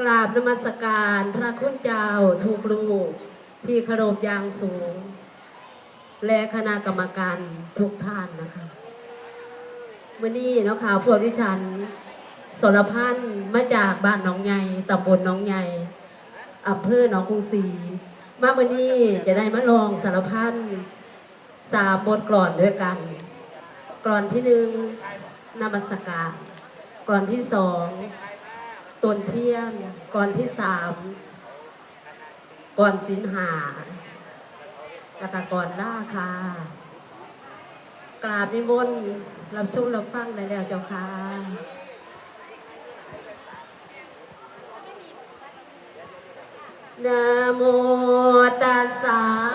กราบนมัสการพระคุณเจ้าถูกลูกที่เคารพอย่างสูง และคณะกรรมการทุกท่านนะคะวันนี้นะค่ะพวกที่ฉันสรพันธ์มาจากบ้านหน้องใหญ่ตำบลหน้องใหญ่อำเภอหนองกรุงศรีมาวันนี้จะได้มาลองสารพันธ์สามบทกลอนด้วยกัน กลอนที่หนึ่งนมัสการกลอนที่สอง ตนเที่ยงกลอนที่สามก่อนสินหาแล้วก็ก่อนล่าค่ะ กราบนิมนต์รับชมรับฟังได้แล้วเจ้าค่ะนะโมตัสสะ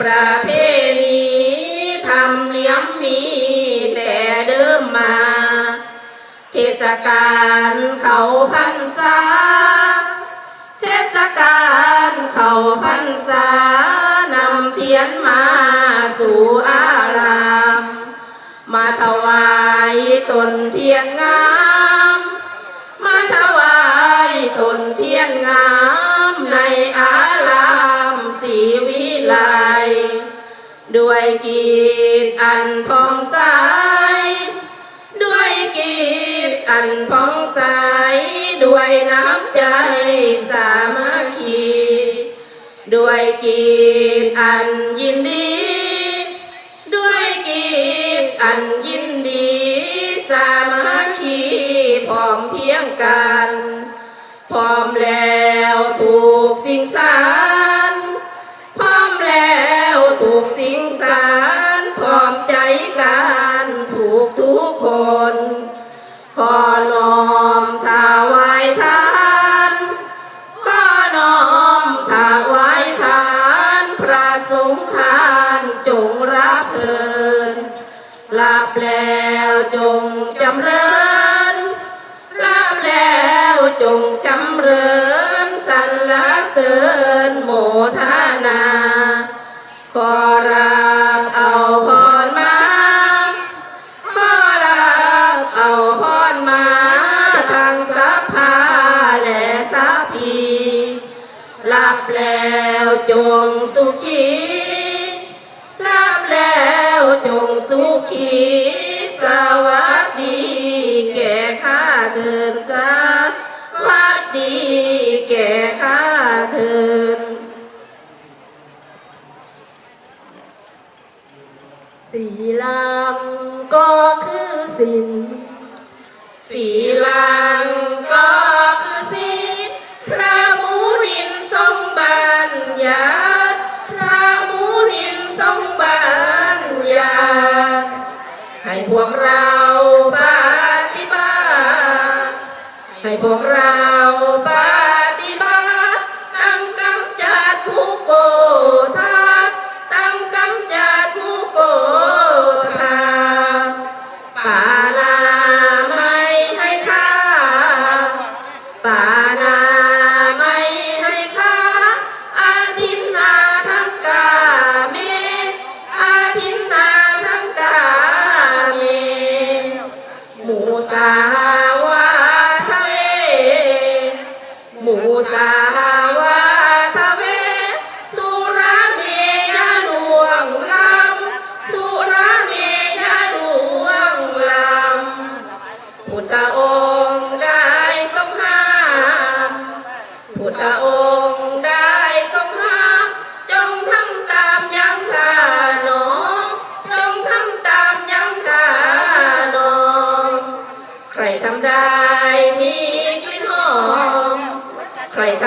ประเพณีทำเนียมมีแต่เดิมมา เทศกาลเขาพรรษา เทศกาลเขาพรรษานำเทียนมาสู่อาราม มาถวายตนเทียนงาม มาถวายตนเทียนงามใน กีตอันพองใส ด้วยกีตอันพองใส ด้วยน้ำใจสามัคคี ด้วยกีตอันยินดี ด้วยกีตอันยินดี สามัคคีพร้อมเพียงกัน พร้อมแล้วถูกสิ่งสา บแล้วจงจำเริญหลับแล้วจงจำเริญสรรเสริญโมทนาขอรับเอาพรมาขอรับเอาพรมาทางสัพพาและสัพพีรับแล้วจงสุขี จงสุขีสวัสดีแก่ข้าเถินสวัสดีแก่ข้าเถินสีลำก็คือสินสีลังก็ พวกเราปฏิบัติให้พวกเรา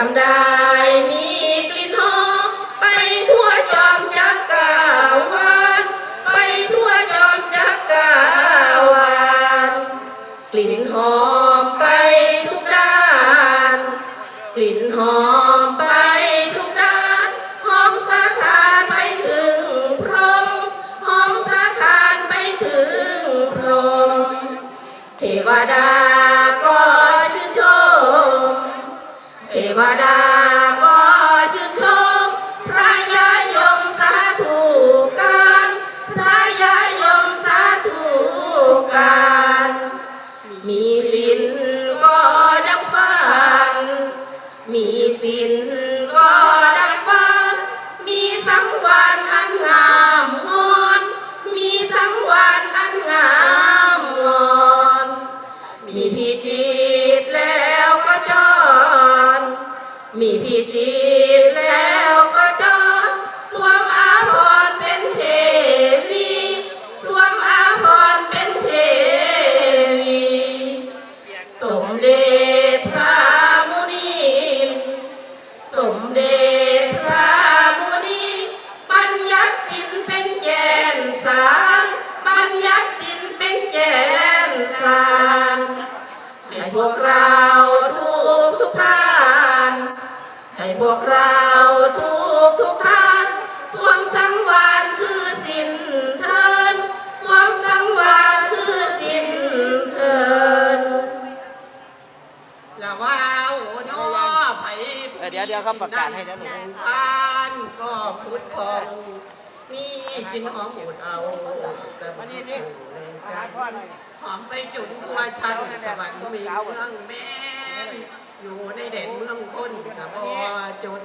ำได้ เด็จพระมุนีสมเด็จพระมุนีบัญญัติสินเป็นแกนสารบัญญัติสินเป็นแกนสารให้พวกเราทุกทุกท่านให้พวกเราทุกทุก ดี๋ยวเดี๋ยวเขาประกาศให้แล้วหนูบ้านก็พุทธพองมีกินหอมบูดเอาสวัสดีเลยจ้าหอมไปจุนทัวชันสวรรค์มีเมืองแม่อยู่ในแดนเมืองคนกะบ่จน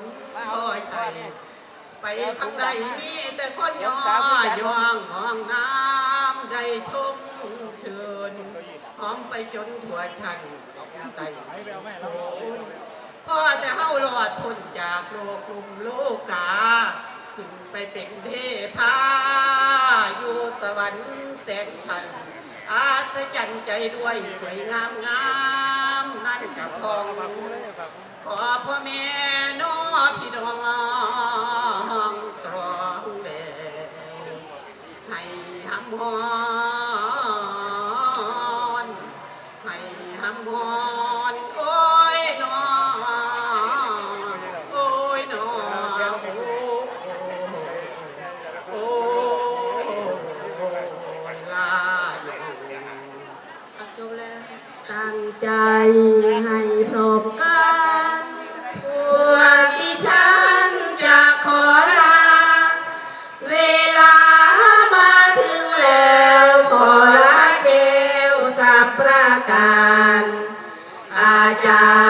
พ่อชัยไปทางใดมีแต่คนย่อยองห้องน้ำได้ชมเชิญหอมไปจนทั่วชันไต่โคน พ่อแต่เฮาหลอดพ้นจากโลกลุ่มโลกา ขึ้นไปเป็นเทพาอยู่สวรรค์แสนชันอาศจรรย์ใจด้วยสวยงามงามนั่นกับพองขอพ่อแม่น้อพี่ ใจให้พรบกันพวกที่ฉันจะขอลา เวลามาถึงแล้วขอลาเกวสับประการ อาจารย์